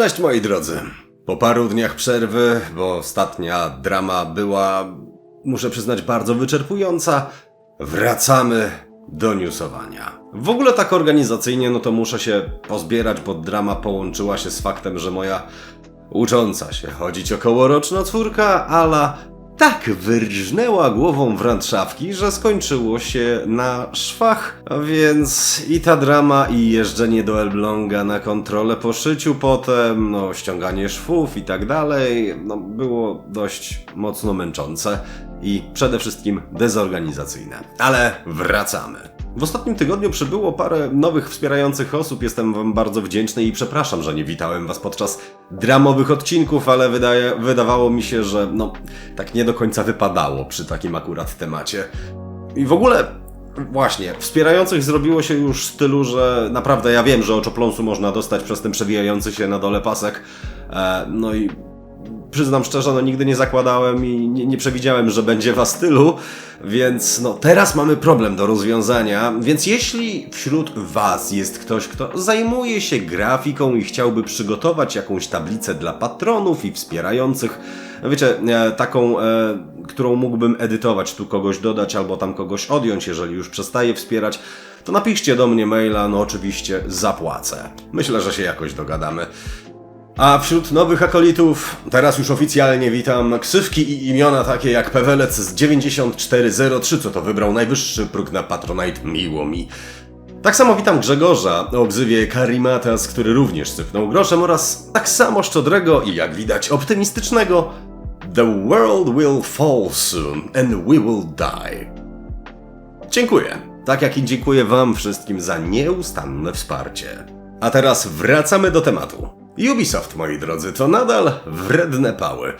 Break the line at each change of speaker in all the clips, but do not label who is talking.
Cześć moi drodzy. Po paru dniach przerwy, bo ostatnia drama była, muszę przyznać, bardzo wyczerpująca, wracamy do newsowania. W ogóle tak organizacyjnie, no to muszę się pozbierać, bo drama połączyła się z faktem, że moja ucząca się chodzić okołoroczna córka, Ala, tak wyrżnęła głową w randszawki, że skończyło się na szwach. A więc i ta drama, i jeżdżenie do Elbląga na kontrolę po szyciu potem, no ściąganie szwów i tak dalej, no było dość mocno męczące i przede wszystkim dezorganizacyjne. Ale wracamy. W ostatnim tygodniu przybyło parę nowych wspierających osób. Jestem Wam bardzo wdzięczny i przepraszam, że nie witałem Was podczas dramowych odcinków, ale wydaje, wydawało mi się, że no, tak nie do końca wypadało przy takim akurat temacie. I w ogóle, właśnie, wspierających zrobiło się już w stylu, że naprawdę ja wiem, że oczopląsu można dostać przez ten przewijający się na dole pasek. E, no i przyznam szczerze, no nigdy nie zakładałem i nie, nie przewidziałem, że będzie was tylu, więc no teraz mamy problem do rozwiązania, więc jeśli wśród was jest ktoś, kto zajmuje się grafiką i chciałby przygotować jakąś tablicę dla patronów i wspierających, wiecie, e, taką, e, którą mógłbym edytować, tu kogoś dodać albo tam kogoś odjąć, jeżeli już przestaje wspierać, to napiszcie do mnie maila, no oczywiście zapłacę. Myślę, że się jakoś dogadamy. A wśród nowych akolitów teraz już oficjalnie witam ksywki i imiona takie jak Pewelec z 9403, co to wybrał najwyższy próg na Patronite, miło mi. Tak samo witam Grzegorza o gzywie Karimatas, który również sypnął groszem oraz tak samo szczodrego i jak widać optymistycznego The world will fall soon and we will die. Dziękuję. Tak jak i dziękuję Wam wszystkim za nieustanne wsparcie. A teraz wracamy do tematu. Ubisoft, moi drodzy, to nadal wredne pały.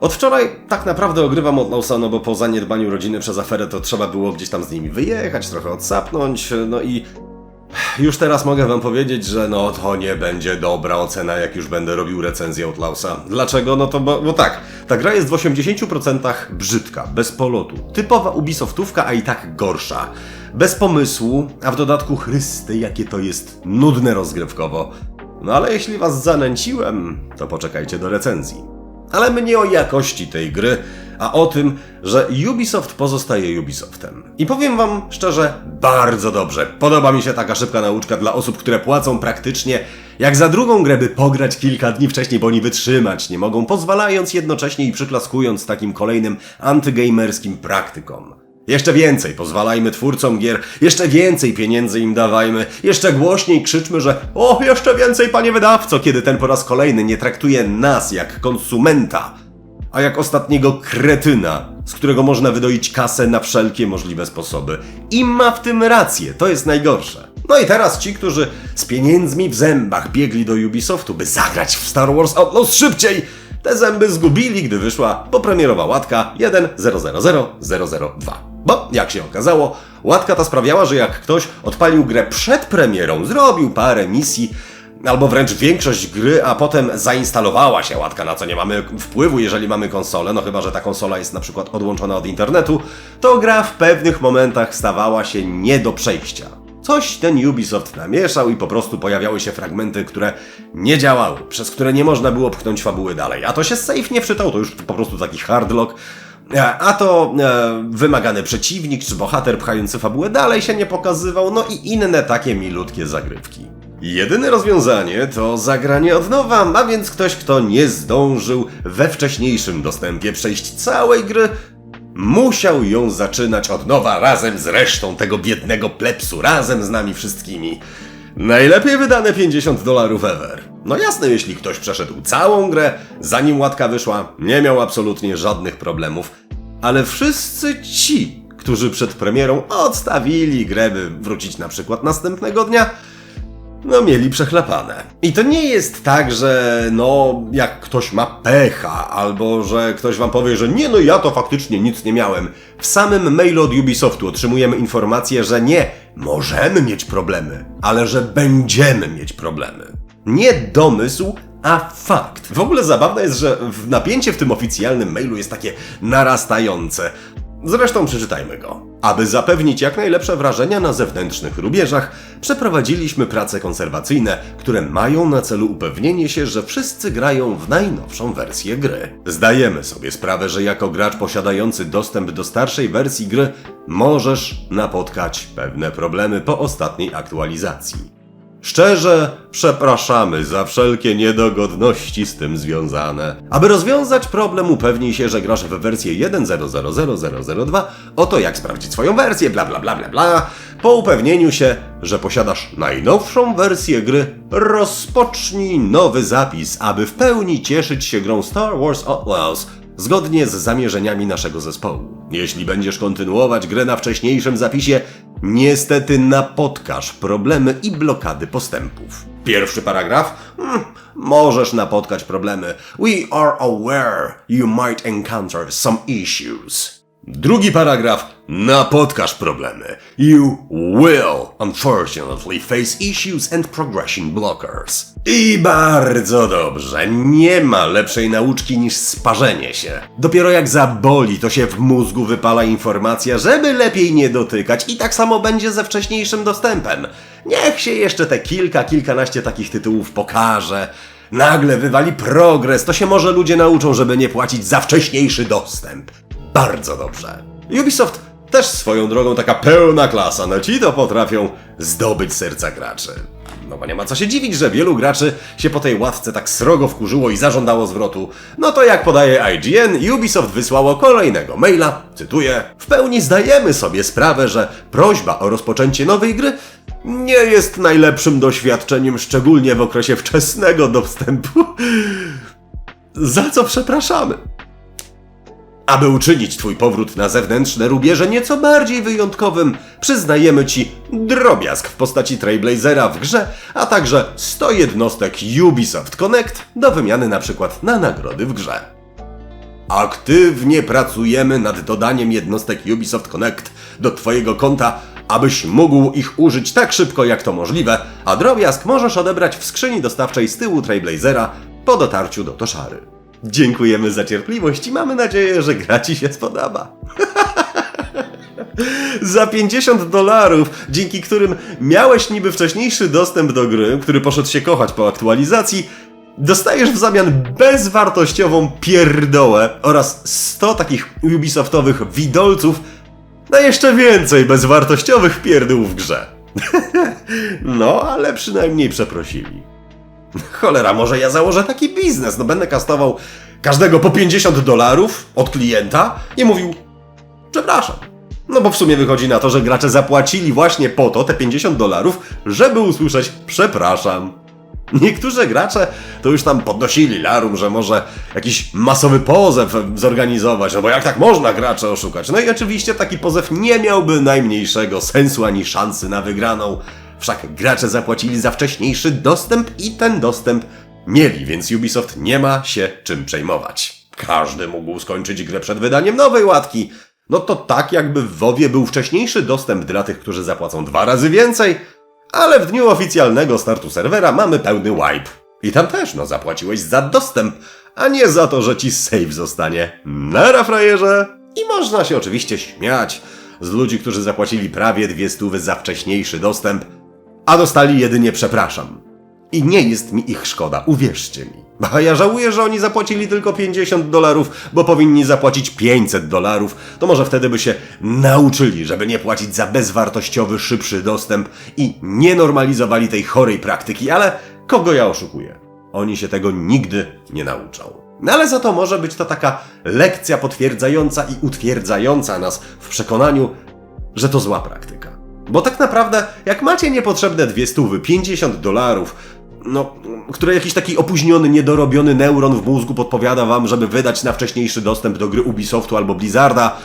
Od wczoraj tak naprawdę ogrywam od Lausa, no bo po zaniedbaniu rodziny przez aferę to trzeba było gdzieś tam z nimi wyjechać, trochę odsapnąć, no i już teraz mogę wam powiedzieć, że no to nie będzie dobra ocena, jak już będę robił recenzję Outlawsa. Dlaczego? No to bo, bo tak, ta gra jest w 80% brzydka, bez polotu. Typowa Ubisoftówka, a i tak gorsza. Bez pomysłu, a w dodatku chrysty, jakie to jest nudne rozgrywkowo. No ale jeśli was zanęciłem, to poczekajcie do recenzji. Ale my nie o jakości tej gry, a o tym, że Ubisoft pozostaje Ubisoftem. I powiem wam szczerze, bardzo dobrze. Podoba mi się taka szybka nauczka dla osób, które płacą praktycznie jak za drugą grę, by pograć kilka dni wcześniej, bo oni wytrzymać nie mogą, pozwalając jednocześnie i przyklaskując takim kolejnym antygamerskim praktykom. Jeszcze więcej pozwalajmy twórcom gier, jeszcze więcej pieniędzy im dawajmy, jeszcze głośniej krzyczmy, że o, jeszcze więcej panie wydawco, kiedy ten po raz kolejny nie traktuje nas jak konsumenta, a jak ostatniego kretyna, z którego można wydoić kasę na wszelkie możliwe sposoby. I ma w tym rację, to jest najgorsze. No i teraz ci, którzy z pieniędzmi w zębach biegli do Ubisoftu, by zagrać w Star Wars Outlaws szybciej, te zęby zgubili, gdy wyszła popremierowa łatka 1.000.002. Bo, jak się okazało, łatka ta sprawiała, że jak ktoś odpalił grę przed premierą, zrobił parę misji, albo wręcz większość gry, a potem zainstalowała się łatka, na co nie mamy wpływu, jeżeli mamy konsolę, no chyba, że ta konsola jest na przykład odłączona od internetu, to gra w pewnych momentach stawała się nie do przejścia. Coś ten Ubisoft namieszał i po prostu pojawiały się fragmenty, które nie działały, przez które nie można było pchnąć fabuły dalej. A to się safe nie wczytał, to już po prostu taki hardlock. E, A to e, wymagany przeciwnik czy bohater pchający fabułę dalej się nie pokazywał, no i inne takie milutkie zagrywki. Jedyne rozwiązanie to zagranie od nowa, a więc ktoś, kto nie zdążył we wcześniejszym dostępie przejść całej gry, musiał ją zaczynać od nowa razem z resztą tego biednego plepsu, razem z nami wszystkimi. Najlepiej wydane 50 dolarów ever. No jasne, jeśli ktoś przeszedł całą grę, zanim łatka wyszła, nie miał absolutnie żadnych problemów. Ale wszyscy ci, którzy przed premierą odstawili grę, by wrócić na przykład następnego dnia, no mieli przechlapane. I to nie jest tak, że no jak ktoś ma pecha, albo że ktoś wam powie, że nie no ja to faktycznie nic nie miałem. W samym mailu od Ubisoftu otrzymujemy informację, że nie, możemy mieć problemy, ale że będziemy mieć problemy. Nie domysł, a fakt. W ogóle zabawne jest, że napięcie w tym oficjalnym mailu jest takie narastające. Zresztą przeczytajmy go. Aby zapewnić jak najlepsze wrażenia na zewnętrznych rubieżach, przeprowadziliśmy prace konserwacyjne, które mają na celu upewnienie się, że wszyscy grają w najnowszą wersję gry. Zdajemy sobie sprawę, że jako gracz posiadający dostęp do starszej wersji gry możesz napotkać pewne problemy po ostatniej aktualizacji. Szczerze przepraszamy za wszelkie niedogodności z tym związane. Aby rozwiązać problem, upewnij się, że grasz w wersję 1.0.0.0.0.2. Oto jak sprawdzić swoją wersję, bla bla bla bla bla. Po upewnieniu się, że posiadasz najnowszą wersję gry, rozpocznij nowy zapis, aby w pełni cieszyć się grą Star Wars Outlaws zgodnie z zamierzeniami naszego zespołu. Jeśli będziesz kontynuować grę na wcześniejszym zapisie, niestety napotkasz problemy i blokady postępów. Pierwszy paragraf? Hmm, możesz napotkać problemy. We are aware you might encounter some issues. Drugi paragraf. Napotkasz problemy. You will, unfortunately, face issues and progression blockers. I bardzo dobrze. Nie ma lepszej nauczki niż sparzenie się. Dopiero jak zaboli, to się w mózgu wypala informacja, żeby lepiej nie dotykać i tak samo będzie ze wcześniejszym dostępem. Niech się jeszcze te kilka, kilkanaście takich tytułów pokaże. Nagle wywali progres, to się może ludzie nauczą, żeby nie płacić za wcześniejszy dostęp. Bardzo dobrze. Ubisoft też swoją drogą taka pełna klasa, no ci to potrafią zdobyć serca graczy. No bo nie ma co się dziwić, że wielu graczy się po tej łatce tak srogo wkurzyło i zażądało zwrotu. No to jak podaje IGN, Ubisoft wysłało kolejnego maila, cytuję, w pełni zdajemy sobie sprawę, że prośba o rozpoczęcie nowej gry nie jest najlepszym doświadczeniem, szczególnie w okresie wczesnego dostępu. Za co przepraszamy? Aby uczynić Twój powrót na zewnętrzne rubieże nieco bardziej wyjątkowym, przyznajemy Ci drobiazg w postaci Trailblazera w grze, a także 100 jednostek Ubisoft Connect do wymiany na przykład na nagrody w grze. Aktywnie pracujemy nad dodaniem jednostek Ubisoft Connect do Twojego konta, abyś mógł ich użyć tak szybko jak to możliwe, a drobiazg możesz odebrać w skrzyni dostawczej z tyłu Trailblazera po dotarciu do Toszary. Dziękujemy za cierpliwość i mamy nadzieję, że gra Ci się spodoba. za 50 dolarów, dzięki którym miałeś niby wcześniejszy dostęp do gry, który poszedł się kochać po aktualizacji, dostajesz w zamian bezwartościową pierdołę oraz 100 takich Ubisoftowych widolców na jeszcze więcej bezwartościowych pierdół w grze. no, ale przynajmniej przeprosili. Cholera, może ja założę taki biznes. No będę kastował każdego po 50 dolarów od klienta i mówił przepraszam. No bo w sumie wychodzi na to, że gracze zapłacili właśnie po to te 50 dolarów, żeby usłyszeć przepraszam. Niektórzy gracze to już tam podnosili larum, że może jakiś masowy pozew zorganizować, no bo jak tak można gracze oszukać? No i oczywiście taki pozew nie miałby najmniejszego sensu ani szansy na wygraną. Wszak gracze zapłacili za wcześniejszy dostęp i ten dostęp mieli, więc Ubisoft nie ma się czym przejmować. Każdy mógł skończyć grę przed wydaniem nowej łatki. No to tak jakby w WoWie był wcześniejszy dostęp dla tych, którzy zapłacą dwa razy więcej, ale w dniu oficjalnego startu serwera mamy pełny wipe. I tam też, no zapłaciłeś za dostęp, a nie za to, że ci save zostanie. Nara frajerze! I można się oczywiście śmiać z ludzi, którzy zapłacili prawie dwie stówy za wcześniejszy dostęp, a dostali jedynie przepraszam. I nie jest mi ich szkoda, uwierzcie mi. A ja żałuję, że oni zapłacili tylko 50 dolarów, bo powinni zapłacić 500 dolarów. To może wtedy by się nauczyli, żeby nie płacić za bezwartościowy, szybszy dostęp i nie normalizowali tej chorej praktyki, ale kogo ja oszukuję? Oni się tego nigdy nie nauczą. No ale za to może być to taka lekcja potwierdzająca i utwierdzająca nas w przekonaniu, że to zła praktyka. Bo tak naprawdę, jak macie niepotrzebne dwie stówy, 50 dolarów, no, które jakiś taki opóźniony, niedorobiony neuron w mózgu podpowiada wam, żeby wydać na wcześniejszy dostęp do gry Ubisoftu albo Blizzarda,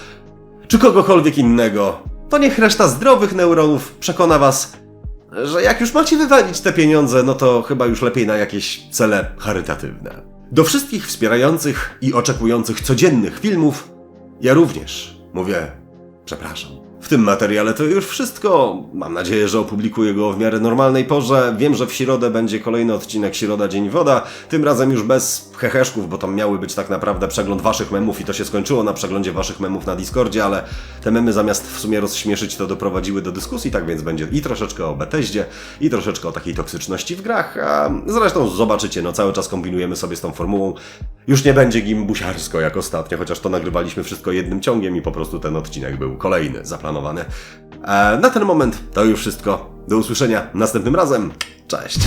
czy kogokolwiek innego, to niech reszta zdrowych neuronów przekona was, że jak już macie wywalić te pieniądze, no to chyba już lepiej na jakieś cele charytatywne. Do wszystkich wspierających i oczekujących codziennych filmów, ja również mówię przepraszam. W tym materiale to już wszystko. Mam nadzieję, że opublikuję go w miarę normalnej porze. Wiem, że w środę będzie kolejny odcinek Środa Dzień Woda. Tym razem już bez heheszków, bo tam miały być tak naprawdę przegląd waszych memów i to się skończyło na przeglądzie waszych memów na Discordzie, ale te memy zamiast w sumie rozśmieszyć to doprowadziły do dyskusji, tak więc będzie i troszeczkę o Beteździe, i troszeczkę o takiej toksyczności w grach, a zresztą zobaczycie, no cały czas kombinujemy sobie z tą formułą. Już nie będzie gimbusiarsko jak ostatnio, chociaż to nagrywaliśmy wszystko jednym ciągiem i po prostu ten odcinek był kolejny zaplanowany. E, na ten moment to już wszystko. Do usłyszenia następnym razem. Cześć!